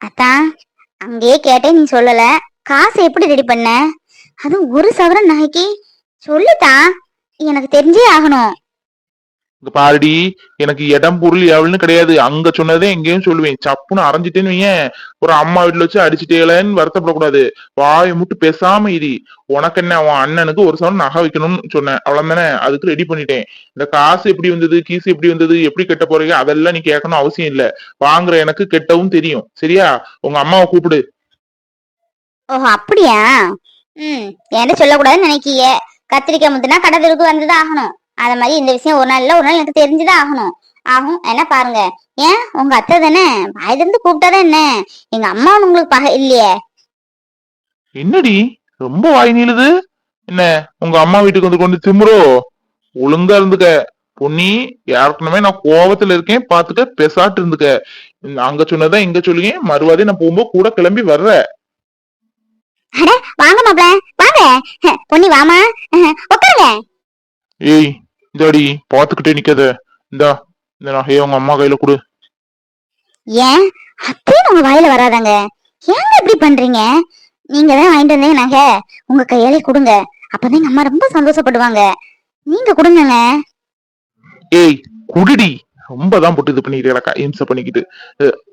அத்தான் அங்கேயே கேட்டேன் நீ சொல்லல. காசு எப்படி ரெடி பண்ண? அதுவும் ஒரு சவரன் நாய்க்கு. சொல்லுதா எனக்கு தெரிஞ்சே ஆகணும். இங்க பாருடி எனக்கு இடம் பொருள் எவ்வளவுன்னு கிடையாது. அங்க சொன்னதே எங்கேயும் சொல்லுவேன். சப்புன்னு அரைஞ்சிட்டேன்னு வையேன். ஒரு அம்மா வீட்டுல வச்சு அடிச்சுட்டேலன்னு வருத்தப்படக்கூடாது. வாயை முட்டு பேசாம இது உனக்கு என்ன உன் அண்ணனுக்கு ஒரு சவரன் நகை வைக்கணும்னு சொன்னேன். அவ்வளவுதானே? அதுக்கு ரெடி பண்ணிட்டேன். இந்த காசு எப்படி வந்தது கீசு எப்படி வந்தது எப்படி கெட்ட போறீங்க அதெல்லாம் நீ கேட்கணும் அவசியம் இல்ல. வாங்குற எனக்கு கெட்டவும் தெரியும். சரியா? உங்க அம்மாவை கூப்பிடு. ஓஹோ அப்படியா? ம். என்ன சொல்லக்கூடாதுன்னு நினைக்கிய கத்திரிக்காய் முத்துனா கடை தெருக்கு வந்துதான் ஆகணும். அத மாதிரி இந்த விஷயம் ஒரு நாள் இல்ல ஒரு நாள் எனக்கு தெரிஞ்சுதான் ஆகணும். ஆகும் என்ன பாருங்க ஏன்? உங்க அத்தை தானே? வாயில இருந்து கூப்பிட்டாதான் என்ன? எங்க அம்மா உங்களுக்கு பகை இல்லையே. என்னடி? ரொம்ப வாய் நீளுது. என்ன உங்க அம்மா வீட்டுக்கு வந்து கொண்டு திமுறோ ஒழுங்கா இருந்துக்க. பொன்னி யாருக்குமே நான் கோவத்துல இருக்கேன் பாத்துக்க பெசாட்டு இருந்துக்க. அங்க சொன்னதான் இங்க சொல்லுங்க. மறுவாதே நான் போகும்போது கூட கிளம்பி வர்ற. வாங்க மாப்ள வாங்க. பொன்னி வாமா. உட்காருங்க. ஏய் இந்தாடி பாத்துக்கிட்டே நிக்காத. இந்தா இந்த நகையை உங்க அம்மா கையில கொடு. ஏன்? அப்படியே உங்க வாயில வராதாங்க. ஏங்க இப்படி பண்றீங்க? நீங்க தான் வாங்கிட்டு வந்தீங்க நகை. உங்க கையாலே கொடுங்க. அப்பதான் எங்க அம்மா ரொம்ப சந்தோஷப்படுவாங்க. நீங்க கொடுங்கங்க. ஏய் குடுடி. ரொம்ப தான் போட்டு இது பண்ணிக்கிட்டு கிடக்கா இம்சை பண்ணிக்கிட்டு.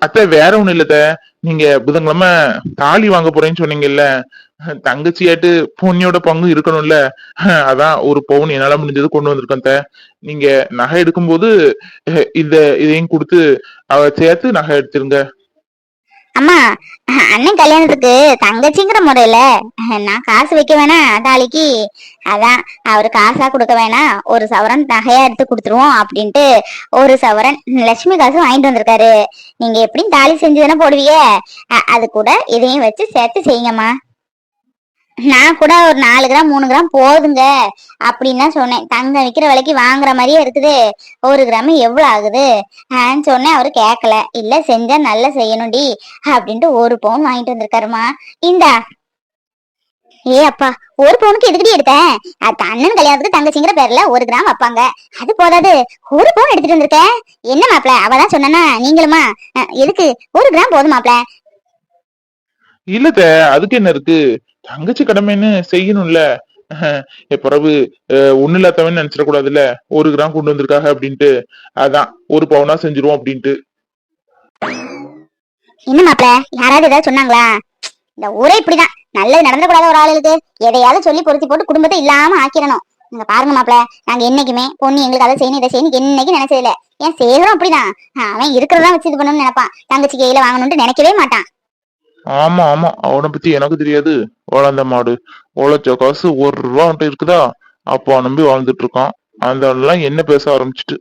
அத்தை வேற ஒண்ணும் இல்ல அத்தை. நீங்க புதன்கிழமை தாலி வாங்க போறேன்னு சொன்னீங்கல்ல. தங்கச்சியாட்டு பொன்னியோட பங்கு இருக்கணும்ல. அதான் ஒரு பவுன் என்னால முடிஞ்சது கொண்டு வந்திருக்கேன் அத்தை. நீங்க நகை எடுக்கும்போது இத இதையும் கொடுத்து அவ சேர்த்து நகை எடுத்துருங்க. அம்மா அண்ணன் கல்யாணத்துக்கு தங்கச்சிங்கிற முறையில நான் காசு வைக்க வேணாம் தாலிக்கு அதான் அவரு காசா கொடுக்க வேணாம் ஒரு சவரன் நகையா எடுத்து கொடுத்துருவோம் அப்படின்ட்டு ஒரு சவரன் லட்சுமி காசு வாங்கிட்டு வந்திருக்காரு. நீங்க எப்படியும் தாலி செஞ்சு தானே போடுவீங்க? அது கூட இதையும் வச்சு சேர்த்து செய்யுங்கம்மா. நான் கூட ஒரு நாலு கிராம் மூணு கிராம் போதுங்க அப்படின்னு சொன்னேன். தங்கம் விற்கிற விலைக்கு வாங்குற மாதிரியே இருக்குது. ஒரு கிராம் எவ்வளவு ஆகுது? சொன்னேன். அவரு கேட்கல இல்ல செஞ்சா நல்லா செய்யணும்டி அப்படின்ட்டு ஒரு பவுன் வாங்கிட்டு வந்திருக்காருமா. இந்தா. ஏ அப்பா ஒரு பவுனுக்கு எதுக்கடி எடுத்தேன் அது அண்ணன் கல்யாணத்துக்கு தங்கச்சிங்கிற பேர்ல ஒரு கிராம் வைப்பாங்க. அது போதாது. ஒரு பவுன் எடுத்துட்டு வந்திருக்கேன் என்ன மாப்ள அவதான் சொன்னா நீங்களுமா? எதுக்கு? ஒரு கிராம் போதும் மாப்ள இல்லத்த அதுக்கு என்ன இருக்கு? தங்கச்சி கடமைன்னு செய்யணும்ல. பிறகு ஒண்ணு இல்லாதவன் நினைச்சிடக்கூடாதுல்ல. ஒரு கிராம் கொண்டு வந்திருக்காங்க அப்படின்ட்டு. அதான் ஒரு பவுனா செஞ்சிருவோம் அப்படின்ட்டு. என்ன மாப்ள யாராவது ஏதாவது சொன்னாங்களா? இந்த ஊரே இப்படிதான். நல்லது நடந்துக்கூடாத ஒரு ஆளுக்கு எதையாவது சொல்லி பொருத்தி போட்டு குடும்பத்தை இல்லாம ஆக்கிடணும். நீங்க பாருங்க மாப்பிள நாங்க என்னைக்குமே பொண்ணு எங்களுக்கு அதை செய்யணும் இதை செய்யணும். என்னைக்கு நினைச்சதில்ல ஏன் செய்யறோம் அப்படிதான். அவன் இருக்கிறதா வச்சு இது பண்ணணும்னு நினைப்பான். தங்கச்சி கையில வாங்கணும்னு நினைக்கவே மாட்டான். ஆமா ஆமா. அவனை பத்தி எனக்கு தெரியாது. வளர்ந்த மாடு. உழைச்ச காசு ஒரு ரூபா அவன்கிட்ட இருக்குதா? அப்பா நம்பி வாழ்ந்துட்டு இருக்கான். அந்த என்ன பேச ஆரம்பிச்சிட்டு?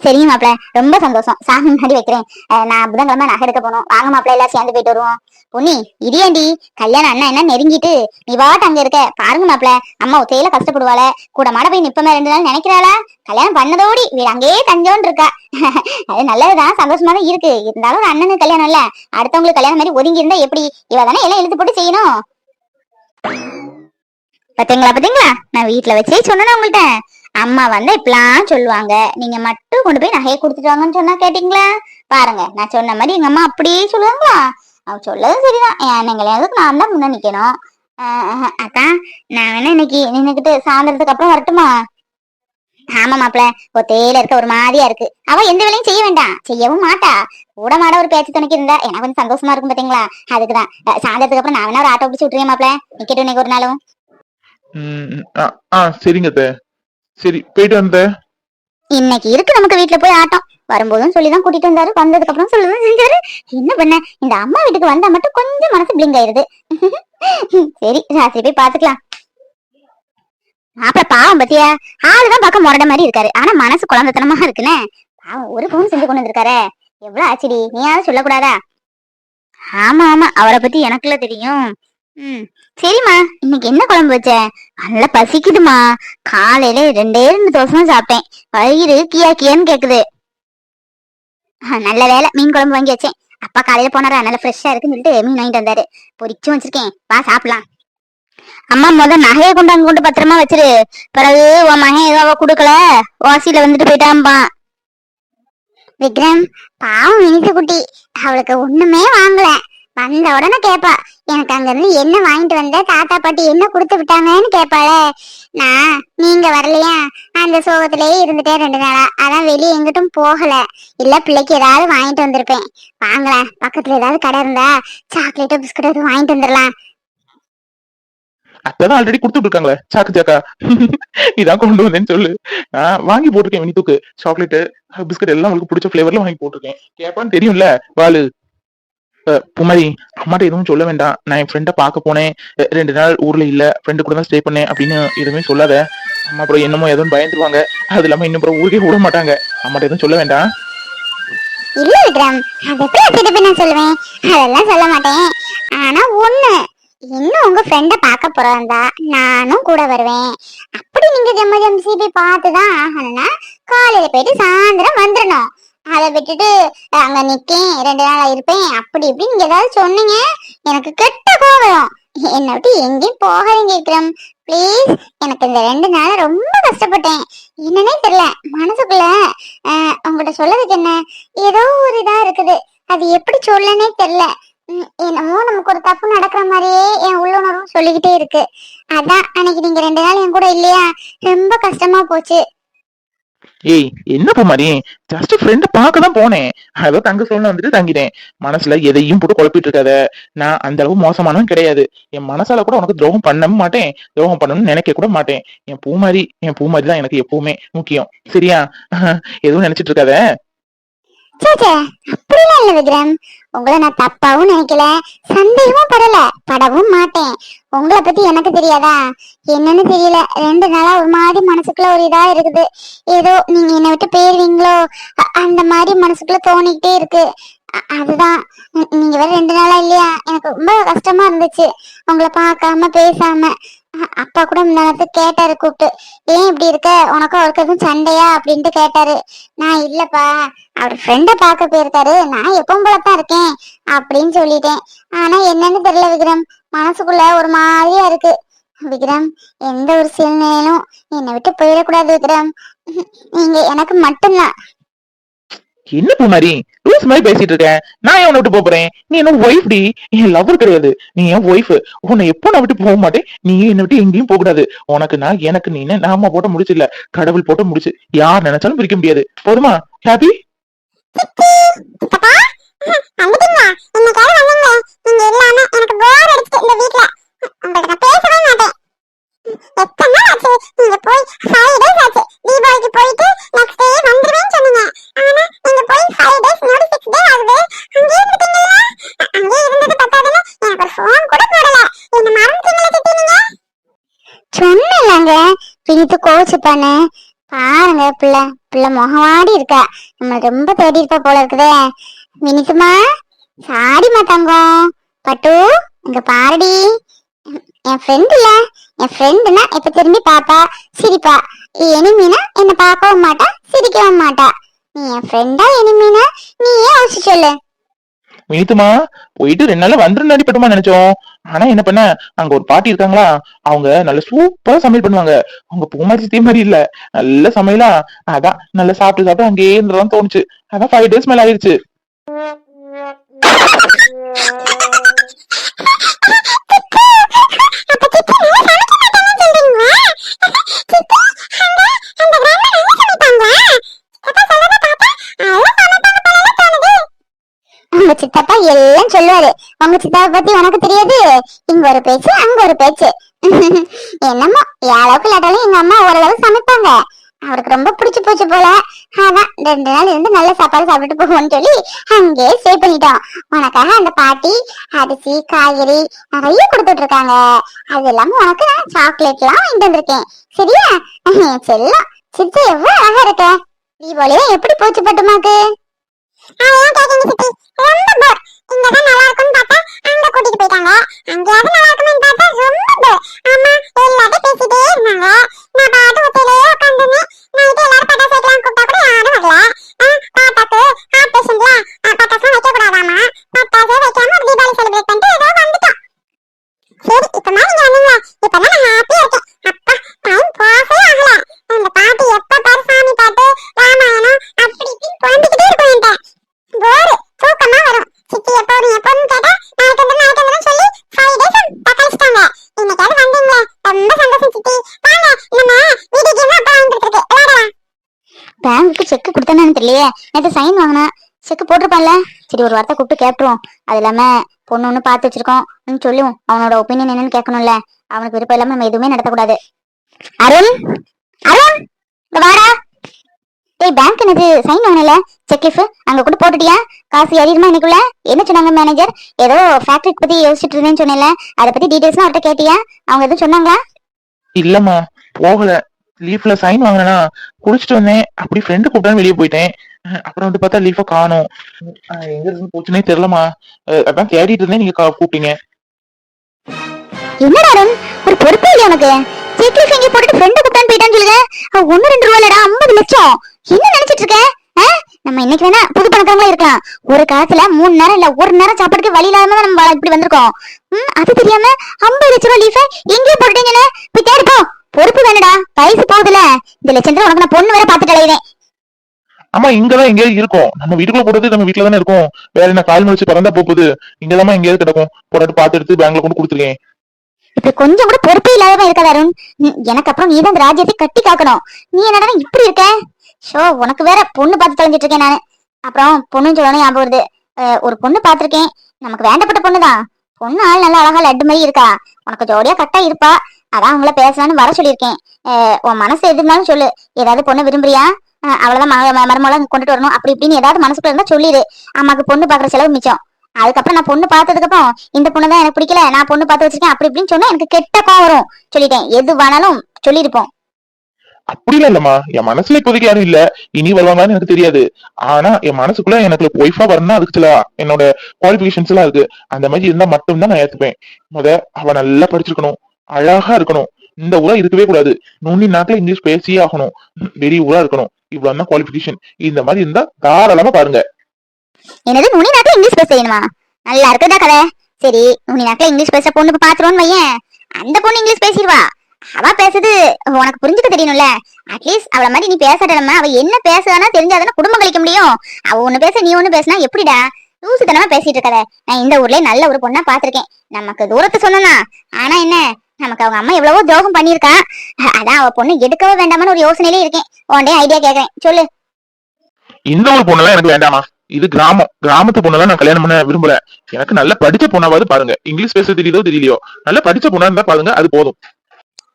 சரிங்க மாப்ள ரொம்ப சந்தோஷம். சாமி முன்னாடி வைக்கிறேன். நான் புதன்கிழமை நகை எடுக்க போகணும். வாங்க மாப்பிள எல்லாம் சேர்ந்து போயிட்டு வருவோம். பொன்னி இதேண்டி கல்யாணம் அண்ணா என்ன நெருங்கிட்டு நீ பாட்டு அங்க இருக்க. பாருங்க மாப்பிள அம்மா உத்தையில கஷ்டப்படுவாள. கூட மாட போய் நிப்பமே ரெண்டு நாள் நினைக்கிறாளா? கல்யாணம் பண்ணதோடி வீடு அங்கேயே தஞ்சோன்னு இருக்கா. அது நல்லதுதான் சந்தோஷமா தான் இருக்கு. இருந்தாலும் ஒரு அண்ணனுக்கு கல்யாணம் இல்ல. அடுத்தவங்களுக்கு கல்யாணம் மாதிரி ஒதுங்கி இருந்தா எப்படி? இவ தானே எல்லாம் எழுதி போட்டு செய்யணும். பாத்தீங்களா பாத்தீங்களா? நான் வீட்டுல வச்சே சொன்னேன் உங்கள்கிட்ட அம்மா வந்து இப்படிலாம் சொல்லுவாங்க. நீங்க மட்டும் கொண்டு போய் நகையை கொடுத்துட்டு வாங்கன்னு சொன்னா கேட்டீங்களா? பாருங்க நான் சொன்ன மாதிரி எங்க அம்மா அப்படியே சொல்லுவாங்களா? அவ சொல்லதும் சரிதான். என் நான் தான் முன்ன நிக்கணும். ஆஹ் அதான் நான் வேணா இன்னைக்கு நின்னுக்கிட்டு சாயந்தரத்துக்கு அப்புறம் வரட்டுமா? ஆமா மாப்பிள ஒத்தையில இருக்க ஒரு மாதிரியா இருக்கு. அவ எந்த வேலையும் செய்ய வேண்டாம் செய்யவும் மாட்டா. கூட மாட ஒரு பேச்சு துணைக்கு இருந்தா எனக்கு கொஞ்சம் சந்தோஷமா இருக்கும் பாத்தீங்களா? அதுக்குதான். சாயந்தரத்துக்கு அப்புறம் நான் வேணா ஒரு ஆட்டோ பிடிச்சி விட்டுறேன் மாப்பிள. நிக்கட்டும் இன்னைக்கு ஒரு நாளும். சரிங்க சரி போயிட்டு வந்த. இன்னைக்கு இருக்கு நமக்கு வீட்டுல போய் ஆட்டம். வரும்போதும் சொல்லிதான் கூட்டிட்டு வந்தாரு. வந்ததுக்கு அப்புறம் சொல்லுதான் செஞ்சாரு. என்ன பண்ண? இந்த அம்மா வீட்டுக்கு வந்தா மட்டும் கொஞ்சம் மனசு பிளிங்க் ஆயிருது. சரி ராத்திரி போய் பாத்துக்கலாம். அப்புறம் பாவம் பத்தியா? ஆளுதான் பார்க்க முரட மாதிரி இருக்காரு. ஆனா மனசு குழந்தைத்தனமா இருக்குனே பாவம் ஒரு பவுன் செஞ்சு கொண்டு வந்திருக்காரு. எவ்வளவு ஆச்சுடி. நீயாவது சொல்லக்கூடாதா? ஆமா ஆமா. அவரை பத்தி எனக்குள்ள தெரியும். ம். சரிம்மா இன்னைக்கு என்ன குழம்பு வச்ச? நல்லா பசிக்குதுமா காலையில ரெண்டே ரெண்டு தோசை சாப்பிட்டேன். வயிறு கியா கியான்னு கேக்குது. நல்ல வேலை மீன் குழம்பு வாங்கி வச்சேன். அப்பா காலையில போனாரா? நல்லா ஃப்ரெஷ்ஷா இருக்குன்னு சொல்லிட்டு மீன் வாங்கிட்டு வந்தாரு. பொரிச்சும் வச்சிருக்கேன். வா சாப்பிடலாம். அம்மா முத நகையை கொண்டு அங்க கொண்டு பத்திரமா வச்சிரு. பிறகு உன் மகன் ஏதோ கொடுக்கல. வாசியில வந்துட்டு போயிட்டான்பா விக்ரம் பாவம் இனித்து குட்டி. அவளுக்கு ஒண்ணுமே வாங்கல. வந்த உடனே கேப்பா எனக்கு அங்க இருந்து என்ன வாங்கிட்டு வந்த தாத்தா பாட்டி என்ன கொடுத்து விட்டாங்கன்னு கேட்பாள நான் நீங்க வரலையா? அந்த சோகத்திலேயே இருந்துட்டேன் ரெண்டு நாளா. அதான் வெளியே எங்கிட்டும் போகல. இல்ல பிள்ளைக்கு ஏதாவது வாங்கிட்டு வந்திருப்பேன். வாங்கலாம் பக்கத்துல ஏதாவது கடை இருந்தா சாக்லேட்டோ பிஸ்கட் எதுவும் வாங்கிட்டு வந்துடலாம் அதான் ஆல்ரெடி கொடுத்துட்டு இருக்காங்களே சாக்கு சாக்கா. இதான் கொண்டு வந்தேன்னு சொல்லு. நான் வாங்கி போட்டிருக்கேன் வினித்துக்கு சாக்லேட்டு பிஸ்கட் எல்லாம் உங்களுக்கு பிடிச்ச ஃபிளேவர்ல வாங்கி போட்டிருக்கேன். கேப்பான்னு தெரியும்ல வாளு அஹ், புமரி அம்மாட்ட எதுவும் சொல்ல வேண்டாம். நான் என் ஃப்ரெண்டை பார்க்க போனேன். ரெண்டு நாள் ஊர்ல இல்ல. ஃப்ரெண்டு கூட தான் ஸ்டே பண்ணேன் அப்படின்னு எதுவுமே சொல்லாத. அம்மா அப்புறம் என்னமோ எதுவும் பயந்துருவாங்க. அது இல்லாம இன்னும் அப்புறம் ஊருக்கே விட மாட்டாங்க. அம்மாட்ட எதுவும் சொல்ல வேண்டாம். இல்ல விக்ரம். அது எப்படி திருப்பி நான் சொல்லுவேன்? அதெல்லாம் சொல்ல மாட்டேன். ஆனா ஒண்ணு இன்னும் உங்க ஃப்ரெண்ட பார்க்க போறதா நானும் கூட வருவேன். அப்படி நீங்க எமர்ஜென்சி போய் பார்த்துதான் ஆகணும்னா காலையில போயிட்டு சாயந்தரம் வந்துடணும் அதை விட்டுட்டு அங்க நிக்கேன் ரெண்டு நாள் இருப்பேன். அப்படி இப்படி நீங்க ஏதாவது சொன்னீங்க எனக்கு கெட்ட கோவம் என்னை விட்டு எங்கேயும் போகாதீங்க விக்ரம். ப்ளீஸ் எனக்கு இந்த ரெண்டு நாள் ரொம்ப கஷ்டப்பட்டேன். என்னன்னே தெரியல மனசுக்குள்ள உங்கள்கிட்ட சொல்லதுக்கு என்ன? ஏதோ ஒரு இதா இருக்குது. அது எப்படி சொல்லனே தெரியல. என்னமோ நமக்கு ஒரு தப்பு நடக்கிற மாதிரியே என் உள்ளுணர்வும் சொல்லிக்கிட்டே இருக்கு. அதான் அன்னைக்கு நீங்க ரெண்டு நாள் என் கூட இல்லையா? ரொம்ப கஷ்டமா போச்சு. ஏய் என்ன பூமாரி? ஜஸ்ட் ஃப்ரெண்ட பார்க்க தான் போனேன். அதோ தங்க சொல்ல வந்துட்டு தங்கிட்டேன் மனசுல எதையும் போட்டு குழப்பிட்டு இருக்காத நான் அந்த அளவு மோசமானவன் கிடையாது. என் மனசால கூட உனக்கு துரோகம் பண்ண மாட்டேன். துரோகம் பண்ணணும்னு நினைக்க கூட மாட்டேன். என் பூமாரி என் பூமாரி தான் எனக்கு எப்பவுமே முக்கியம். சரியா? எதுவும் நினைச்சிட்டு இருக்காத. சேச்சே அப்படிலாம் இல்ல விக்ரம். உங்களை நான் தப்பாவும் நினைக்கல சந்தேகமும் படல படவும் மாட்டேன். உங்களை பத்தி எனக்கு தெரியாதா? என்னன்னு தெரியல. ரெண்டு நாளா ஒரு மாதிரி மனசுக்குள்ள ஒரு இதா இருக்குது. ஏதோ நீங்க என்னை விட்டு போயிருவீங்களோ? அந்த மாதிரி மனசுக்குள்ள தோணிக்கிட்டே இருக்கு. அதுதான். நீங்க வேற ரெண்டு நாளா இல்லையா? எனக்கு ரொம்ப கஷ்டமா இருந்துச்சு. உங்களை பார்க்காம பேசாம. அப்பா கூட முன்னாடி கேட்டாரு கூப்பிட்டு. ஏன் இப்படி இருக்க? உனக்கும் அவருக்கு எதுவும் சண்டையா? அப்படின்ட்டு கேட்டாரு. நான் இல்லப்பா. அவர் ஃப்ரெண்ட பார்க்க போயிருக்காரு. நான் எப்பவும் போலத்தான் இருக்கேன் அப்படின்னு சொல்லிட்டேன். ஆனா என்னன்னு தெரியல விக்ரம். மனசுக்குள்ள ஒரு மாதிரியா இருக்கு. விக்ரம் எந்த ஒரு சூழ்நிலையிலும் என்னை விட்டு போயிடக்கூடாது விக்ரம். நீங்க எனக்கு மட்டும்தான். என்ன பூமாரி? லூஸ் மாதிரி பேசிட்டு இருக்கேன். நான் ஏன் விட்டு போறேன்? நீ என்ன ஒய்ஃப் டி? என் லவர் கிடையாது. நீ என் ஒய்ஃப் உன்னை எப்போ நான் விட்டு போக மாட்டேன்? நீ என்னை விட்டு எங்கேயும் போக கூடாது. உனக்கு நான் எனக்கு நீ நாம போட்ட முடிச்சு இல்ல. கடவுள் போட்ட முடிச்சு. யார் நினைச்சாலும் பிரிக்க முடியாது. போதுமா? ஹாப்பி நீங்க போய் ஃபைவ் டேஸ் ஆச்சு. தீபாவளிக்கு போயிட்டு நெக்ஸ்ட் டே வந்துருவேன்னு சொன்னீங்க. ஆனா ஃபைவ் டேஸ் நோடி சிக்ஸ் டே ஆகுது. அங்கேயே இருந்துட்டீங்களா? அங்கேயே இருந்தது பத்தாதுன்னு எனக்கு ஒரு ஃபோன் கூட போடல. என்ன மறந்துட்டீங்களா சித்தி நீங்க சொன்னலங்க பிரித்து கோச்சுப்பானு பாருங்க பிள்ளை. பிள்ளை முகமாடி இருக்கா. நம்ம ரொம்ப தேடி இருப்பா போல இருக்குதே. வினித்துமா சாரிம்மா தங்கம். பட்டு இங்க பாருடி. என் ஃப்ரெண்ட் இல்ல. என் ஃப்ரெண்டுனா இப்ப திரும்பி பாப்பா. சிரிப்பா. எனிமீனா என்ன பார்க்கவும் மாட்டா சிரிக்கவும் மாட்டா. நீ என் ஃப்ரெண்டா எனிமீனா நீ ஏன் யோசிச்சு சொல்லு? வினித்துமா போயிட்டு ரெண்டு நாள்ல வந்துருந்தாடி பட்டுமா நினைச்சோம். ஆனா என்ன பண்ண? அங்க ஒரு பாட்டி இருக்காங்களா? அவங்க நல்ல சூப்பரா சமையல் பண்ணுவாங்க. அவங்க பூமாரி சித்தி மாதிரி இல்ல. நல்ல சமையலா? அதான் நல்லா சாப்பிட்டு சாப்பிட்டு அங்கேயே இருந்ததான் தோணுச்சு. அதான் ஃபைவ் டேஸ் மேல ஆயிடுச்சு. உங்க சித்தாவை பத்தி உனக்கு தெரியாது. இங்க ஒரு பேச்சு அங்க ஒரு பேச்சு. என்னமோ ஏழவுக்கு இல்லாட்டாலும் எங்க அம்மா ஓரளவு சமைப்பாங்க. அவருக்கு ரொம்ப பிடிச்சு போச்சு போல. அதான் ரெண்டு நாள் இருந்து நல்ல சாப்பாடு சாப்பிட்டு போவோம்னு சொல்லி அங்கேயே ஸ்டே பண்ணிட்டோம். உனக்காக அந்த பாட்டி அரிசி காய்கறி நிறைய கொடுத்துட்டு இருக்காங்க. அது இல்லாம உனக்கு நான் சாக்லேட் எல்லாம் வாங்கிட்டு வந்திருக்கேன். சரியா? செல்லம் சித்து எவ்வளவு அழகா இருக்க. தீபாவளியா எப்படி போச்சு பட்டுமாக்கு? அங்கேயாவது நல்லா இருக்கும்னு பார்த்தா ரொம்ப போர் ஆமா எல்லாரும் பேசிட்டே இருந்தாங்க. நேற்று சைன் வாங்கினா. செக் போட்டிருப்பான்ல. சரி ஒரு வார்த்தை கூப்பிட்டு கேட்டுருவோம். அது இல்லாம பொண்ணு ஒன்று பார்த்து வச்சிருக்கோம். ம், சொல்லுவோம். அவனோட ஒப்பீனியன் என்னன்னு கேட்கணும்ல. அவனுக்கு விருப்பம் இல்லாம நம்ம எதுவுமே நடத்தக்கூடாது. அருண்? அருண்? வாடா. டேய் பேங்க் என்னது? சைன் வாங்கல செக் இஃப் அங்க கூட போட்டுட்டியா? காசு ஏறிடுமா இன்னைக்குள்ள? என்ன சொன்னாங்க மேனேஜர் ஏதோ ஃபேக்டரி பத்தி யோசிச்சுட்டு இருந்தேன்னு சொன்னேன்ல. அதை பத்தி டீடைல்ஸ்லாம் அவர்கிட்ட கேட்டியா? அவங்க எதுவும் சொன்னாங்களா? இல்லம்மா போகல. லீஃப்ல சைன் வாங்கினா குடிச்சிட்டு வந்தேன். அப்படி ஃப்ரெண்டு கூப்பிட்டான்னு வெளியே போயிட்டேன். அப்புறம் வந்து பார்த்தா லீஃபை காணும். எங்க இருந்து போச்சுன்னே தெரியலமா அதான் தேடிட்டு இருந்தேன் நீங்க கூப்பிட்டீங்க. என்னடா அருண்? ஒரு பொறுப்பே இல்லையா உனக்கு? சீக்கிரம் செஞ்சு போட்டுட்டு ஃப்ரெண்டு கூப்பிட்டான்னு போயிட்டான்னு சொல்லுங்க. ஒன்னு ஒண்ணு ரெண்டு ரூபா இல்லடா ஐம்பது லட்சம். என்ன நினைச்சிட்டு இருக்க? நம்ம இன்னைக்கு வேணா புது பணக்காரங்களா இருக்கலாம். ஒரு காலத்துல மூணு நேரம் இல்ல ஒரு நேரம் சாப்பாடுக்கு வழி இல்லாம நம்ம இப்படி வந்திருக்கோம். அது தெரியாம ஐம்பது லட்சம் ரூபாய் லீஃபை எங்கேயோ போட்டுட்டீங்கன்னு. போய் தேடிப்போம் பொறுப்பு வயசு போகுதுல. இந்த லட்சத்துல உனக்கு நான் பொண்ணு வேற பாத்துட்டு அலையுறேன். ஆமா இங்கதான் எங்கேயாவது இருக்கும். நம்ம வீட்டுக்குள்ள போடுறது நம்ம வீட்டுல தானே இருக்கும். வேற என்ன கால் வச்சு பறந்தா போகுது. இங்கதான் எங்கேயாவது கிடக்கும். போட்டு பார்த்து எடுத்து பேங்க்ல கொண்டு கொடுத்துருக்கேன். இப்ப கொஞ்சம் கூட பொறுப்பே இல்லாதவன் இருக்காத அருண். ம், எனக்கு அப்புறம் நீ தான் இந்த ராஜ்யத்தை கட்டி காக்கணும். நீ என்னடா இப்படி இருக்க? ஷோ உனக்கு வேற பொண்ணு பார்த்து தொலைஞ்சிட்டு இருக்கேன் நானு. அப்புறம் பொண்ணு சொல்லணும் ஞாபகம் வருது. ஒரு பொண்ணு பார்த்திருக்கேன். நமக்கு வேண்டப்பட்ட பொண்ணுதான். பொண்ணு ஆள் நல்லா அழகா லட்டு மாதிரி இருக்கா. உனக்கு ஜோடியா கட்டா இருப்பா. அதான் அவங்கள பேசலான்னு வர சொல்லியிருக்கேன். உன் மனசு எது இருந்தாலும் சொல்லு. ஏதாவது பொண்ணு விரும்புறியா? அஹ், அவளதான் ம- கொண்டுட்டு வரணும். அப்படி இப்படின்னு ஏதாவது மனசுக்குள்ள இருந்தா சொல்லிடு அம்மாக்கு பொண்ணு பாக்குற செலவு மிச்சம். அதுக்கப்புறம் நான் பொண்ணு பார்த்ததுக்கப்புறம் இந்த பொண்ணு தான் எனக்கு பிடிக்கல. நான் பொண்ணு பார்த்து வச்சிருக்கேன். அப்படி இப்படின்னு சொன்னா எனக்கு கெட்ட கோவம் வரும். சொல்லிட்டேன். எது வேணாலும் சொல்லியிருப்போம். அப்படிலாம் இல்லம்மா. என் மனசுல இப்போதைக்கு யாரும் இல்ல. இனி வருவாங்கன்னு எனக்கு தெரியாது. ஆனா என் மனசுக்குள்ள எனக்கு ஒய்ஃபா வரணும்னா அதுக்கு சில என்னோட குவாலிபிகேஷன்ஸ் எல்லாம் இருக்கு. அந்த மாதிரி இருந்தா மட்டும்தான் நான் ஏத்துப்பேன். முத அவ நல்லா படிச்சிருக்கணும். அழகா இருக்கணும். இந்த ஊரா இருக்கவே கூடாது. நுண்ணி நாட்டுல இங்கிலீஷ் பேசியே ஆகணும். வெறி ஊரா இருக்கணும். இவ்வளவு தான் குவாலிபிகேஷன் இந்த மாதிரி இருந்தா தாராளமா பாருங்க. என்னது நுனி நாக்கில் இங்கிலீஷ் பேச செய்யணுமா? நல்லா இருக்குதா கதை? சரி நுனி நாக்கில் இங்கிலீஷ் பேச பொண்ணுக்கு பாத்துருவோன்னு வையேன். அந்த பொண்ணு இங்கிலீஷ் பேசிடுவா. அவ பேசுது உனக்கு புரிஞ்சுக்க தெரியணும்ல. அட்லீஸ்ட் அவள மாதிரி நீ பேசாட்டமா அவ என்ன பேசுறானா தெரிஞ்சாதானே குடும்பம் கழிக்க முடியும். அவ ஒண்ணு பேச நீ ஒண்ணு பேசினா எப்படிடா? லூசுத்தனமா பேசிட்டு இருக்கத. நான் இந்த ஊர்லயே நல்ல ஒரு பொண்ணா பாத்திருக்கேன். நமக்கு தூரத்து சொன்னா ஆனா என்ன? நமக்கு அவங்க அம்மா எவ்வளவோ துரோகம் பண்ணியிருக்கா. அ- அதான் அவ பொண்ணு எடுக்கவே வேண்டாமான்னு ஒரு யோசனையிலே இருக்கேன். உன்டே ஐடியா கேக்குறேன். சொல்லு. இந்த ஒரு பொண்ணெல்லாம் எனக்கு வேண்டாமா? இது கிராமம். கிராமத்து பொண்ணெல்லாம் நான் கல்யாணம் பண்ண விரும்பல. எனக்கு நல்ல படிச்ச பொண்ணாவது பாருங்க. இங்கிலீஷ் பேச தெரியுதோ தெரியலையோ. நல்ல படிச்ச பொண்ணா இருந்தா பாருங்க அது போதும்.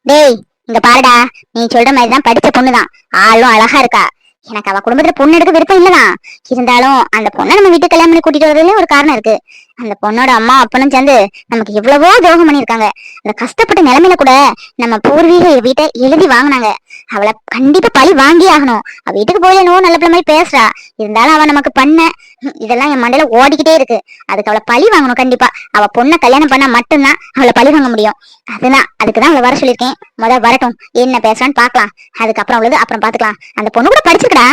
டேய் இங்க பாருடா. நீ சொல்ற மாதிரி தான் படிச்ச பொண்ணுதான். ஆளும் அழகா இருக்கா. எனக்கு அவ குடும்பத்துல பொண்ணு எடுக்க விருப்பம் இல்லதான். இருந்தாலும் அந்த பொண்ணை நம்ம வீட்டுக்கு கல்யாணம் பண்ணி கூட்டிட்டு வரதுல ஒரு காரணம் இருக்கு. அந்த பொண்ணோட அம்மா அப்பனும் சேர்ந்து நமக்கு எவ்வளவோ துரோகம் பண்ணியிருக்காங்க. அந்த கஷ்டப்பட்ட நிலைமையில கூட நம்ம பூர்வீக வீட்டை எழுதி வாங்குனாங்க. அவளை கண்டிப்பா பழி வாங்கி ஆகணும். அவ வீட்டுக்கு போய் என்னவோ நல்ல பிள்ளை மாதிரி பேசுறா. இருந்தாலும் அவ நமக்கு பண்ண இதெல்லாம் என் மண்டையில ஓடிக்கிட்டே இருக்கு. அதுக்கு அவளை பழி வாங்கணும் கண்டிப்பா. அவ பொண்ணை கல்யாணம் பண்ணா மட்டும்தான் அவளை பழி வாங்க முடியும். அதுதான் அதுக்குதான் அவளை வர சொல்லியிருக்கேன். முத வரட்டும். என்ன பேசுறான்னு பாக்கலாம் அதுக்கப்புறம் உள்ளது அப்புறம் பாத்துக்கலாம் அந்த பொண்ணு கூட படிச்சிருக்கடா.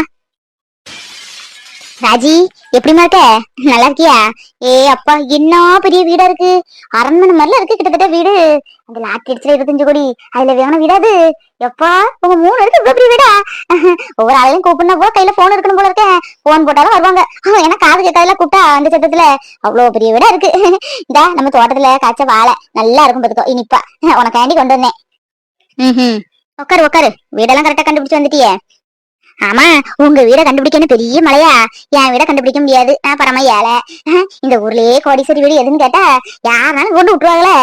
ராஜி எப்படிமா இருக்க நல்லா இருக்கியா? ஏ அப்பா என்ன பெரிய வீடா இருக்கு? அரண்மனை மாதிரில இருக்கு கிட்டத்தட்ட வீடு. அந்த லாட்டி அடிச்சுல இருபத்தஞ்சு கோடி. அதுல வேணும் வீடாது. எப்பா உங்க மூணு இருக்கு இவ்வளவு பெரிய வீடா? ஒவ்வொரு ஆளையும் கூப்பிடா போல கையில போன் இருக்கணும் போல இருக்கேன் போன் போட்டாலும் வருவாங்க. ஏன்னா காது கேட்காதெல்லாம் கூப்பிட்டா அந்த சட்டத்துல அவ்வளவு பெரிய வீடா இருக்கு. இதா நம்ம தோட்டத்துல காய்ச்ச வாழை. நல்லா இருக்கும் பாத்துக்கோ இனிப்பா உனக்காண்டி கொண்டு வந்தேன். ம் உட்காரு உட்காரு வீடெல்லாம் கரெக்டா கண்டுபிடிச்சு வந்துட்டியே. ஆமா உங்க வீட கண்டுபிடிக்கணும் பெரிய மலையா? என் வீட கண்டுபிடிக்க முடியாது. நான் பரம ஏழை இந்த ஊர்லயே கோடீஸ்வரி வீடு எதுன்னு கேட்டா யாருனாலும் கொண்டு விட்டுருவாங்களே.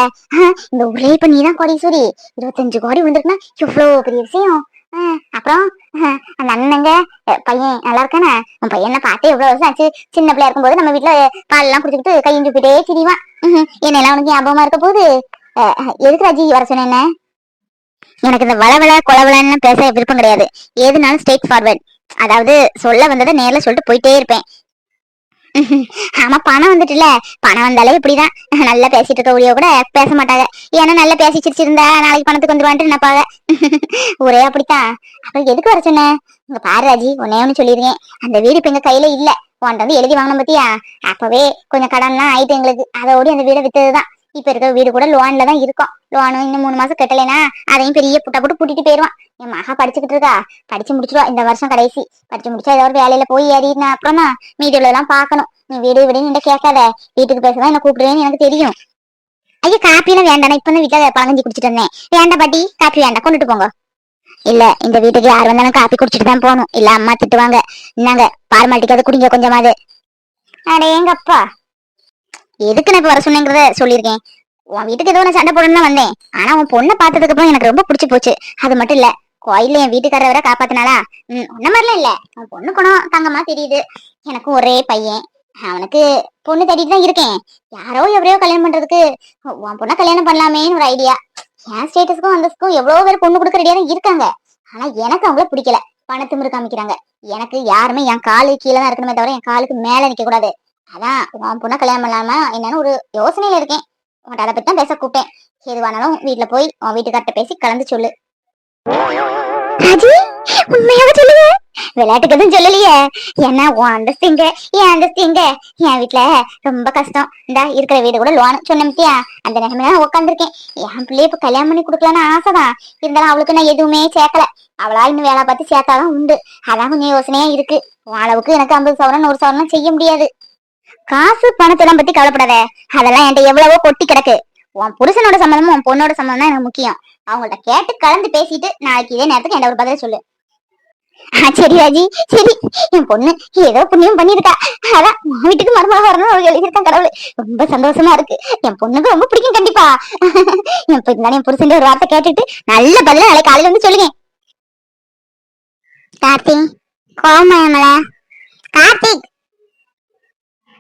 இந்த ஊர்லயே இப்ப நீதான் கோடீஸ்வரி. இருபத்தஞ்சு கோடி வந்திருக்குன்னா எவ்வளவு பெரிய விஷயம். அப்புறம் அந்த அண்ணங்க பையன் நல்லா இருக்கானே? உன் பையனை பார்த்தே எவ்வளவு வருஷம் ஆச்சு? சின்ன பிள்ளையா இருக்கும்போது நம்ம வீட்டுல பால் எல்லாம் குடிச்சுக்கிட்டு கையும் சுப்பிட்டே திரிவான். என்னெல்லாம் உனக்கு ஞாபகமா இருக்க போகுது? எதுக்கு ராஜி வர சொன்னேன் எனக்கு இந்த வளவள கொலவளன்னு பேச விருப்பம் கிடையாது. எதுனாலும் ஸ்ட்ரெயிட் ஃபார்வர்ட் அதாவது சொல்ல வந்ததை நேர்ல சொல்லிட்டு போயிட்டே இருப்பேன். ஆமா பணம் வந்துட்டுல பணம் வந்தாலே இப்படிதான். நல்லா பேசிட்டு இருக்க ஊழிய கூட பேச மாட்டாங்க. ஏன்னா நல்லா பேசி சிரிச்சிருந்தா நாளைக்கு பணத்துக்கு வந்துருவான்ட்டு நினைப்பாங்க. ஒரே அப்படித்தான். அப்ப எதுக்கு வர சொன்னேன் உங்க பாரு ராஜி ஒன்னே ஒண்ணு சொல்லிருக்கேன். அந்த வீடு இப்ப எங்க கையில இல்ல. உன்ட்ட வந்து எழுதி வாங்கணும் பத்தியா? அப்பவே கொஞ்சம் கடன்லாம் ஆயிட்டு எங்களுக்கு. அதோட அந்த வீடை வித்ததுதான். இப்ப இருக்க வீடு கூட லோன்ல தான் இருக்கும். லோனும் இன்னும் மூணு மாசம் கட்டலைனா அதையும் பெரிய புட்டா போட்டு கூட்டிட்டு போயிருவான் என் மகா படிச்சுக்கிட்டு இருக்கா. படிச்சு முடிச்சிருவா. இந்த வருஷம் கடைசி. படிச்சு முடிச்சா ஏதோ ஒரு வேலையில போய் ஏறினா அப்புறமா மீடியோல எல்லாம் பாக்கணும் நீ வீடு வீடுன்னு கேட்காத. வீட்டுக்கு பேசதான் என்ன கூப்பிடுவேன்னு எனக்கு தெரியும். ஐயா காப்பி எல்லாம் வேண்டாம் இப்ப தான் வீட்டுல பழங்கஞ்சி குடிச்சிட்டு இருந்தேன். வேண்டாம் பாட்டி காப்பி வேண்டாம். கொண்டுட்டு போங்க. இல்ல இந்த வீட்டுக்கு யார் வந்தாலும் காப்பி குடிச்சிட்டு தான் போகணும். இல்ல அம்மா திட்டுவாங்க. நாங்க பால் மாட்டிக்காத குடிங்க கொஞ்சமாவது. அட எங்கப்பா எதுக்கு நான் இப்ப வர சொன்னேங்கிறத சொல்லியிருக்கேன். உன் வீட்டுக்கு ஏதோ நான் சண்டை போடணும்னு வந்தேன். ஆனா உன் பொண்ணை பார்த்ததுக்கு அப்புறம் எனக்கு ரொம்ப பிடிச்சி போச்சு. அது மட்டும் இல்ல கோயில்ல என் வீட்டுக்காரரை வர காப்பாத்தினாலா உம் உன்ன மாதிரிலாம் இல்ல. உன் பொண்ணு குணம் தங்கமா தெரியுது. எனக்கும் ஒரே பையன். அவனுக்கு பொண்ணு தேடிட்டு தான் இருக்கேன். யாரோ எவரையோ கல்யாணம் பண்றதுக்கு உன் பொண்ணை கல்யாணம் பண்ணலாமேன்னு ஒரு ஐடியா என் ஸ்டேட்டஸ்க்கும் அந்தஸ்க்கும் எவ்வளவு பேர் பொண்ணு கொடுக்க ரெடியா தான் இருக்காங்க. ஆனா எனக்கு அவங்கள பிடிக்கல. பணத்திமிரு காமிக்கிறாங்க எனக்கு யாருமே என் காலு கீழே தான் இருக்கணுமே தவிர என் காலுக்கு மேல நிக்க கூடாது அதான் உன் பொண்ணை கல்யாணம் பண்ணலாமா என்னன்னு ஒரு யோசனையில இருக்கேன். உன்கிட்ட அதை பத்தி தான் பேச கூப்பிட்டேன். எதுவானாலும் வீட்டுல போய் உன் வீட்டுக்கார்ட்ட பேசி கலந்து சொல்லு. ராஜி உண்மையாக சொல்லுங்க விளையாட்டுக்கு எதுவும் சொல்லலையே. ஏன்னா உன் அந்தஸ்து இங்க என் அந்தஸ்து இங்க என் வீட்டுல ரொம்ப கஷ்டம். இந்த இருக்கிற வீடு கூட லோன். சொன்னமித்தியா அந்த நிலைமையில உட்காந்துருக்கேன் என் பிள்ளைய இப்ப கல்யாணம் பண்ணி கொடுக்கலான்னு ஆசைதான். இருந்தாலும் அவளுக்கு நான் எதுவுமே சேர்க்கல. அவளா இன்னும் வேலை பார்த்து சேர்த்தாதான் உண்டு. அதான் கொஞ்சம் யோசனையா இருக்கு. உன் அளவுக்கு எனக்கு ஐம்பது சவரம் நூறு சவரம் செய்ய முடியாது. காசு பணத்தெல்லாம் பத்தி கவலைப்படாத. அதெல்லாம் என்கிட்ட எவ்வளவோ கொட்டி கிடக்கு. உன் புருஷனோட சம்மந்தமும் உன் பொண்ணோட சம்மந்தம் தான் எனக்கு முக்கியம். அவங்கள்ட்ட கேட்டு கலந்து பேசிட்டு நாளைக்கு இதே நேரத்துக்கு என்ன ஒரு பதில் சொல்லு. சரி ராஜி. சரி. என் பொண்ணு ஏதோ புண்ணியம் பண்ணிருக்கா அதான் வீட்டுக்கு மருமக வரணும் அவங்க எழுதியிருக்கான் கடவுள். ரொம்ப சந்தோஷமா இருக்கு. என் பொண்ணுக்கு ரொம்ப பிடிக்கும் கண்டிப்பா. என் பொண்ணு இருந்தாலும் என் புருஷன் ஒரு வார்த்தை கேட்டுட்டு நல்ல பதில நாளைக்கு காலையில வந்து சொல்லுங்க. கார்த்திக். கோமயமல கார்த்திக்.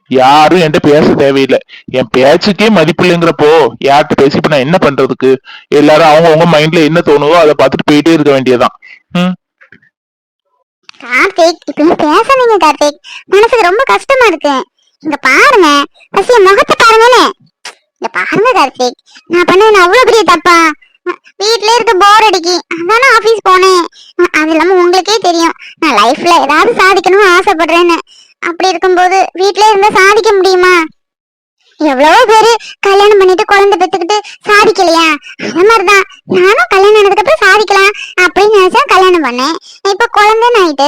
யாரும் என்கிட்ட பேச தேவையில்லை. என் பேச்சுக்கே மதிப்பு இல்லைங்கிறப்போ யார்கிட்ட பேசி இப்ப நான் என்ன பண்றதுக்கு? எல்லாரும் அவங்க அவங்க மைண்ட்ல என்ன தோணுதோ அதை பார்த்துட்டு போயிட்டே இருக்க வேண்டியதுதான். ம்? கார்த்திக் இப்படி பேசாதீங்க கார்த்திக். மனசுக்கு ரொம்ப கஷ்டமா இருக்கு. இங்க பாருங்க. பசிய முகத்தை பாருங்கன்னு இங்க பாருங்க கார்த்திக். நான் பண்ணது அவ்வளவு பெரிய தப்பா? வீட்ல வீட்லயே இருக்க போர் அடிக்கி. அதானே ஆபீஸ் போனேன். அது இல்லாம உங்களுக்கே தெரியும். நான் லைஃப்ல ஏதாவது சாதிக்கணும்னு ஆசைப்படுறேன்னு. அப்படி இருக்கும்போது வீட்லயே இருந்தா சாதிக்க முடியுமா? எவ்வளவோ பேரு கல்யாணம் பண்ணிட்டு குழந்தை பெத்துக்கிட்டு சாதிக்கலையா? அந்த மாதிரிதான். நானும் கல்யாணம் ஆனதுக்கு அப்புறம் சாதிக்கலாம் அப்படின்னு நினைச்சா கல்யாணம் பண்ணேன். இப்ப குழந்தைன்னு ஆயிட்டு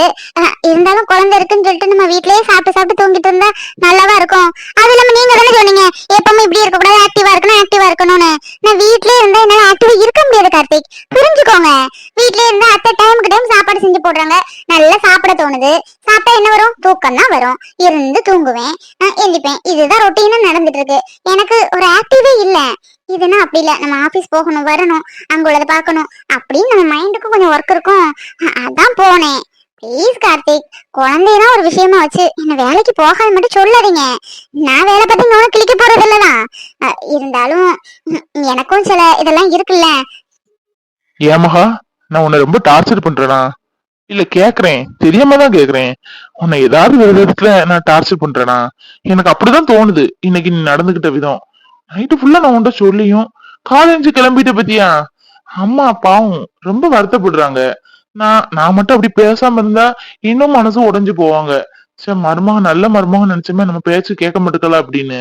இருந்தாலும் குழந்தை இருக்குன்னு சொல்லிட்டு நம்ம வீட்லயே சாப்பிட்டு சாப்பிட்டு தூங்கிட்டு இருந்தா நல்லாவா இருக்கும்? அது இல்லாம நீங்க தானே சொன்னீங்க எப்பவுமே இப்படி இருக்க கூடாது ஆக்டிவா இருக்கணும் ஆக்டிவா இருக்கணும்னு. நான் வீட்லயே இருந்தா என்னால ஆக்டிவா இருக்க முடியாது கார்த்திக். புரிஞ்சுக்கோங்க. வீட்ல இருந்து அத்தை டைமுக்கு டைம் சாப்பாடு செஞ்சு போடுறாங்க. நல்லா சாப்பிட தோணுது. சாப்பிட்டா என்ன வரும்? தூக்கம் தான் வரும். இருந்து தூங்குவேன். அஹ், எந்திப்பேன். இதுதான் ரொட்டீனா நடந்துட்டு இருக்கு. எனக்கு ஒரு ஆக்டிவே இல்ல. இதுனா அப்படி இல்ல. நம்ம ஆபீஸ் போகணும் வரணும் அங்க உள்ளதை பார்க்கணும் அப்படின்னு நம்ம மைண்டுக்கும் கொஞ்சம் ஒர்க் இருக்கும். அதான் போனேன். ப்ளீஸ் கார்த்திக் குழந்தையதான் ஒரு விஷயமா வச்சு என்ன வேலைக்கு போகாத மட்டும் சொல்லாதீங்க. நான் வேலை பத்தி இன்னும் கிளிக்க போறது இல்லதான் இருந்தாலும் எனக்கும் சில இதெல்லாம் இருக்குல்ல. ஏமகா நான் உன்னை ரொம்ப டார்ச்சர் பண்றேனா? இல்ல கேக்குறேன். தெரியாம தான் கேக்குறேன். உன்னை ஏதாவது ஒரு விதத்துல நான் டார்ச்சர் பண்றேனா? எனக்கு அப்படிதான் தோணுது. இன்னைக்கு நீ நடந்துகிட்ட விதம். நைட்டு ஃபுல்லா நான் உன்கிட்ட சொல்லியும் காலேஜ் கிளம்பிட்ட பத்தியா? அம்மா பாவம். ரொம்ப வருத்தப்படுறாங்க. நான் நான் மட்டும் அப்படி பேசாம இருந்தா இன்னும் மனசு உடைஞ்சு போவாங்க. சே மருமகன் நல்ல மருமகன் நினைச்சமே நம்ம பேச்சு கேட்க மாட்டுக்கல அப்படின்னு.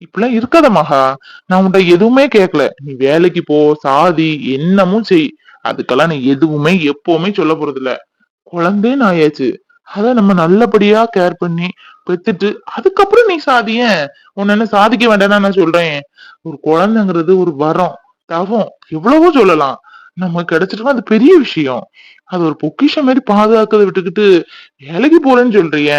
இப்பெல்லாம் இருக்காத மகா. நான் உன்கிட்ட எதுவுமே கேட்கல நீ வேலைக்கு போ சாதி என்னமும் செய். அதுக்கெல்லாம் நீ எதுவுமே எப்பவுமே சொல்ல போறது இல்ல குழந்தைன்னு ஆயாச்சு அத நம்ம நல்லபடியா கேர் பண்ணி பெத்துட்டு அதுக்கப்புறம் நீ சாதிய. உன்ன என்ன சாதிக்க வேண்டாம்னு நான் சொல்றேன். ஒரு குழந்தைங்கிறது ஒரு வரம் தவம் எவ்வளவோ சொல்லலாம். நம்ம கிடைச்சிருக்கோம் அது பெரிய விஷயம். அது ஒரு பொக்கிஷம் மாதிரி பாதுகாக்கிறத விட்டுக்கிட்டு வேலைக்கு போறேன்னு சொல்றிய.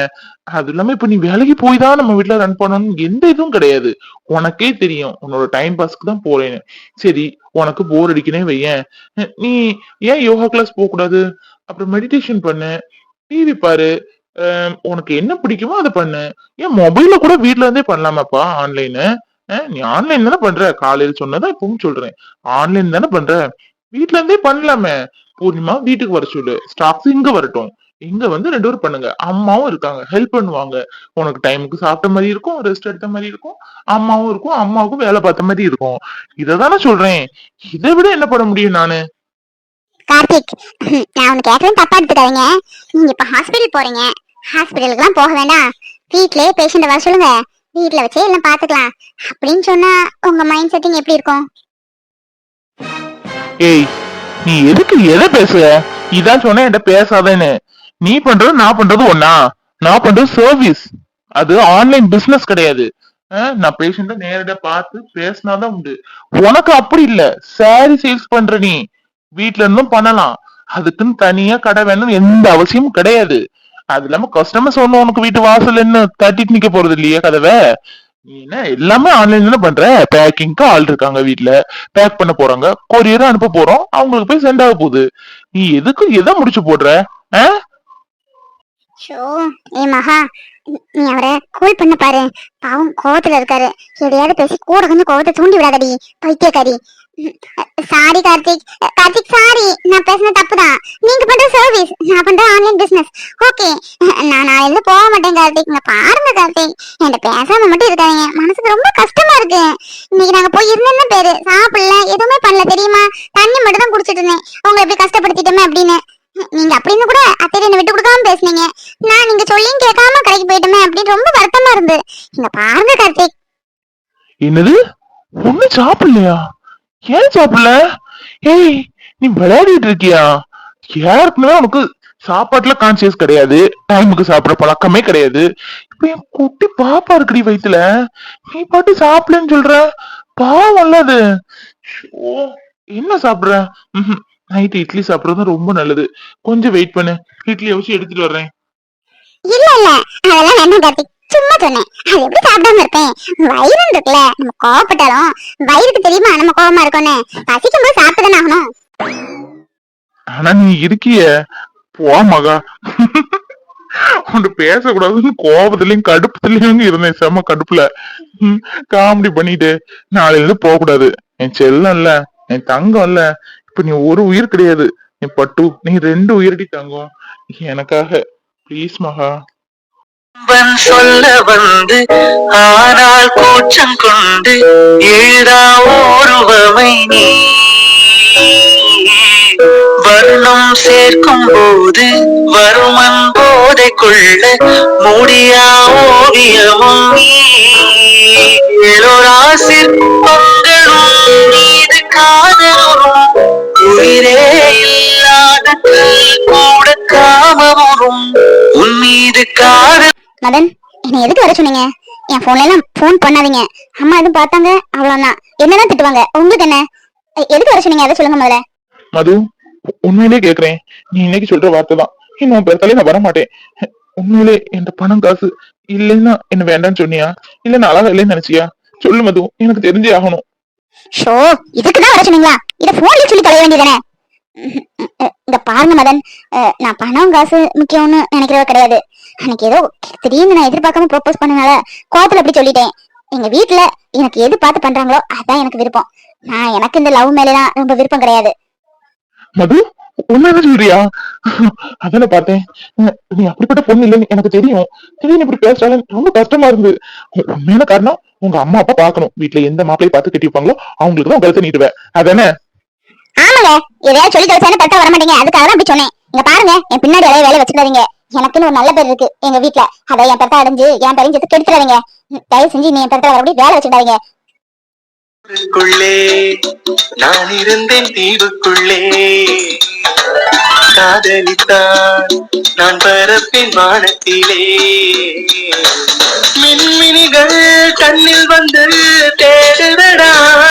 அது இல்லாம இப்ப நீ வேலைக்கு போய் தான் நம்ம வீட்டுல ரன் பண்ணணும்னு எந்த இதுவும் கிடையாது. உனக்கே தெரியும். உன்னோட டைம் பாஸ்க்கு தான் போறேன்னு. சரி உனக்கு போர் அடிக்கனே வையேன். நீ ஏன் யோகா கிளாஸ் போக கூடாது? அப்புறம் மெடிடேஷன் பண்ணு. டிவி பாரு. உனக்கு என்ன பிடிக்குமோ அதை பண்ணு. ஏன் மொபைல்ல கூட வீட்ல இருந்தே பண்ணலாமாப்பா ஆன்லைனு நீ ஆன்லைன் தானே பண்ற? காலையில சொன்னதான் இப்பவும் சொல்றேன். ஆன்லைன் தானே பண்ற? வீட்ல இருந்தே பண்ணலாமே. பூர்ணிமா வீட்டுக்கு வர சொல்லு. ஸ்டாக்ஸ் இங்க வரட்டும். இங்க வந்து ரெண்டு பேரும் பண்ணுங்க. அம்மாவும் இருக்காங்க. ஹெல்ப் பண்ணுவாங்க. உனக்கு டைமுக்கு சாப்பிட்ட மாதிரி இருக்கும் ரெஸ்ட் எடுத்த மாதிரி இருக்கும். அம்மாவும் இருக்கும் அம்மாவுக்கும் வேலை பார்த்த மாதிரி இருக்கும். இததானே சொல்றேன். இதை விட என்ன பண்ண முடியும் நானு? கார்த்திக் நான் உனக்கு கேட்கறேன் தப்பா எடுத்துக்காதீங்க. நீங்க இப்ப ஹாஸ்பிட்டல் போறீங்க. ஹாஸ்பிட்டலுக்குலாம் போக வேண்டாம். வீட்லயே பேஷண்ட் வர சொல்லுங்க. வீட்ல வச்சே எல்லாம் பாத்துக்கலாம். அப்படின்னு சொன்னா உங்க மைண்ட் செட்டிங் எப்படி இருக்கும்? ஏய் நீ எதுக்கு எதை பேசுற? இதான் சொன்ன என்கிட்ட பேசாதேன்னு. நீ பண்றது நான் பண்றது ஒன்னா நான் பண்றது சர்வீஸ் அது ஆன்லைன் பிசினஸ் கிடையாது. நான் பேஷண்ட நேரடியா பார்த்து பேசினாதான் உண்டு. உனக்கு அப்படி இல்ல. சாரி சேல்ஸ் பண்ற நீ. வீட்ல இருந்தும் பண்ணலாம். அதுக்குன்னு தனியா கடை வேணும் எந்த அவசியமும் கிடையாது. அது இல்லாம கஸ்டமர்ஸ் ஒண்ணு உனக்கு வீட்டு வாசல் என்ன? தட்டிட்டு நிக்க போறது இல்லையா கதவை? நீ என்ன எல்லாமே ஆன்லைன்ல பண்ற? பேக்கிங்க்கு ஆள் இருக்காங்க வீட்டுல பேக் பண்ண போறாங்க. கொரியர் அனுப்ப போறோம். அவங்களுக்கு போய் சென்ட் ஆக போகுது. நீ எதுக்கு எதை முடிச்சு போடுற? ஆ? ஷோ ஏ மகா நீ- அவரை கூல் பண்ண பாரு. பாவம் கோவத்துல இருக்காரு. எதையாவது பேசி கூட கொஞ்சம் கோவத்தை தூண்டி விடாதடி பைத்தியக்காரி. சாரி கார்த்திக். கார்த்திக் சாரி நான் பேசுன தப்புதான். நீங்க பண்ற சர்வீஸ் நான் பண்ற ஆன்லைன் பிசினஸ் ஓகே நான் நான் போக மாட்டேன் கார்த்திக். நான் பாருங்க கார்த்திக். என்கிட்ட பேசாம மட்டும் இருக்காதீங்க. மனசுக்கு ரொம்ப கஷ்டமா இருக்கு. இன்னைக்கு நாங்க போய் இருந்தேன்னு பேரு. சாப்பிடல எதுவுமே பண்ணல தெரியுமா தண்ணி மட்டும் தான் குடிச்சிட்டு இருந்தேன் உங்களை எப்படி கஷ்டப்படுத்திட்டோமே அப்படின்னு நீங்க அப்படின்னு கூட அத்தையை என்னை விட்டு கொடுக்காம பேசுனீங்க நான் நீங்க சொல்லியும் கேட்காம கடைக்கு போயிட்டோமே அப்படின்னு ரொம்ப வருத்தமா இருந்து இங்க பாருங்க கார்த்திக் என்னது ஒண்ணும் சாப்பிடலையா? ஏன் சாப்பிடல? ஏய் நீ விளையாடிட்டு இருக்கியா? யாருக்குமே உனக்கு சாப்பாட்டுல கான்சியஸ் கிடையாது. டைமுக்கு சாப்பிடுற பழக்கமே கிடையாது. இப்ப என் குட்டி பாப்பா இருக்குடி வயித்துல. நீ பாட்டு சாப்பிடலன்னு சொல்ற? பாவம்ல அது. ஓ என்ன சாப்பிடுற? நைட் இட்லி சாப்பிடுறது ரொம்ப நல்லது. கொஞ்சம் வெயிட் பண்ணு. இட்லியை வச்சு எடுத்துட்டு வர்றேன். இல்ல இல்ல. அதெல்லாம் வேண்டாம் கார்த்திக். சும்மா சொன்னேன். அது எப்படி சாப்பிடாம இருப்பேன் வயிறு இருக்குல்ல. நம்ம கோவப்பட்டாலும் வயிறுக்கு தெரியுமா நம்ம கோவமா இருக்கோன்னு? பசிக்கும் போது சாப்பிட்டுதானே ஆகணும். ஆனா நீ இருக்கிய. போ மகா. உண்டு பேசக்கூடாதுன்னு கோபத்துலயும் கடுப்புலயும் இருந்தேன். செம கடுப்புல. காமெடி பண்ணிட்டு நாளையில இருந்து போக கூடாது என் செல்லம் இல்ல என் தங்கம் இல்ல. இப்ப நீ ஒரு உயிர் கிடையாது. நீ பட்டு நீ ரெண்டு உயிரடி தங்கம். எனக்காக. ப்ளீஸ் மகா. அவன் சொல்ல வந்து ஆனால் கூச்சம் கொண்டு எழுதா ஓருவமை நீ. வர்ணம் சேர்க்கும் போது வருமன் போதை கொள்ள முடியா ஓவியமும் நீ. எலோராசிற் பொங்கலும் மீது மதன் என்னை எதுக்கு வர சொன்னீங்க? என் போன்ல எல்லாம் போன் பண்ணாதீங்க. அம்மா எதுவும் பார்த்தாங்க? அவ்வளவுதான். என்னதான் திட்டுவாங்க? உங்களுக்கு என்ன? எதுக்கு வர சொன்னீங்க? அதை சொல்லுங்க முதல்ல. மது உண்மையிலே கேக்குறேன். நீ இன்னைக்கு சொல்ற வார்த்தை தான். இன்னும் பிறத்தாலே நான் வர மாட்டேன் உண்மையிலே என் பணம் காசு இல்லைன்னா என்ன வேண்டாம்னு சொன்னியா? இல்ல நான் அழகா இல்லைன்னு நினைச்சியா? சொல்லு மது எனக்கு தெரிஞ்சே ஆகணும். ஷோ இதுக்குதான் வர சொன்னீங்களா? இத போன்லயே சொல்லி தொலைய வேண்டியதானே இங்க பாருங்க மதன். நான் பணம் காசு முக்கியம்னு நினைக்கிறவ கிடையாது. அன்னைக்கு ஏதோ திடீர்னு நான் எதிர்பார்க்காம ப்ரோபோஸ் பண்ணனால கோவத்துல அப்படி சொல்லிட்டேன். எங்க வீட்ல எனக்கு எது பார்த்து பண்றாங்களோ அதான் எனக்கு விருப்பம். நான் எனக்கு இந்த லவ் மேலதான் ரொம்ப விருப்பம் கிடையாது. மது உண்மையான சொல்றியா? அதானே பார்த்தேன். நீ அப்படிப்பட்ட பொண்ணு இல்லைன்னு எனக்கு தெரியும். திடீர்னு இப்படி பேசுறாலும் ரொம்ப கஷ்டமா இருந்து. உண்மையான காரணம் உங்க அம்மா அப்பா பார்க்கணும். வீட்டுல எந்த மாப்பிளையை பார்த்து கட்டிப்பாங்களோ அவங்களுக்கு தான் கழுத்தை நீட்டுவேன். அதானே? ஆமாங்க. எதையாவது சொல்லி தொலைச்சானு கரெக்டா வர மாட்டீங்க. அதுக்காக தான் அப்படி சொன்னேன். இங்க பாருங்க என் பின்னாடி அலைய வேலை வச்சுக்காதீங்க. எனக்குன்னு ஒரு நல்ல பேர் இருக்கு. எங்க வீட்ல. அதை என் பெருத்த அடைஞ்சு என் பேரையும் சேர்த்து கெடுத்துறாதீங்க. தயவு செஞ்சு நீ என் பெருத்த வரபடி வேலை வச்சுடாதீங்க நான் இருந்தேன் தீவுக்குள்ளே. காதலித்தான் நான் பரப்பின் வானத்திலே. மின்மினிகள் கண்ணில் வந்து தேடுதடா.